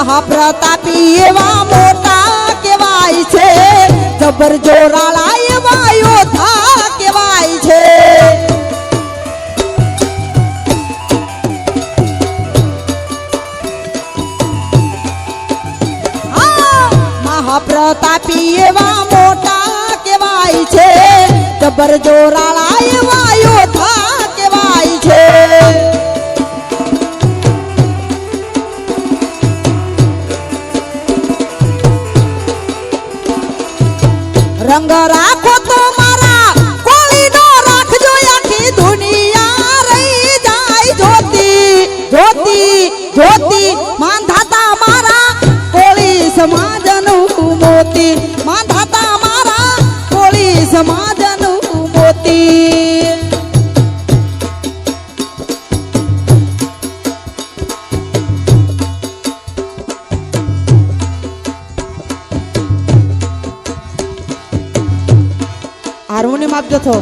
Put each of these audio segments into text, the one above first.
મહાપ્રતાપી એવા મોટા કેવાય છે. જબર જોરાળા એવા યોધા કહેવાય છે. મહાપ્રતાપી એવા મોટા કહેવાય છે. જબર જોરાળા એવા રંગ રાખો તો મારા કોળીનો રાખજો આખી દુનિયા રહી જાય જોતી જોતી જોતી માંધાતા મારા કોળી સમાજનું હાર્મોનિયમ આપજો છો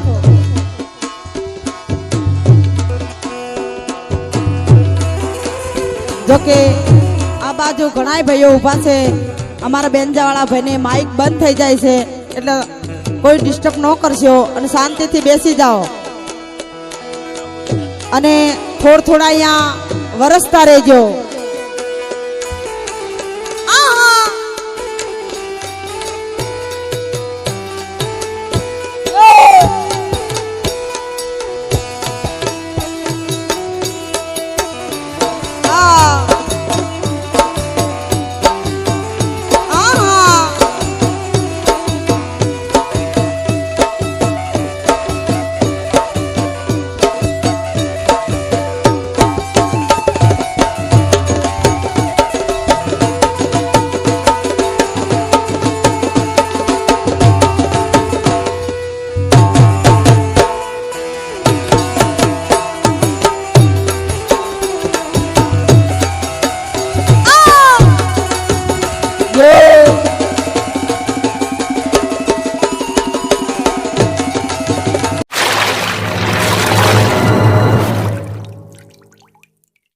જોકે આ બાજુ ઘણાય ભાઈઓ ઊભા છે. અમારા બેનજાવાળા ભાઈને માઇક બંધ થઈ જાય છે. એટલે કોઈ ડિસ્ટર્બ ન કરશો અને શાંતિથી બેસી જાઓ. અને થોડ થોડા અહીંયા વરસતા રહેજો.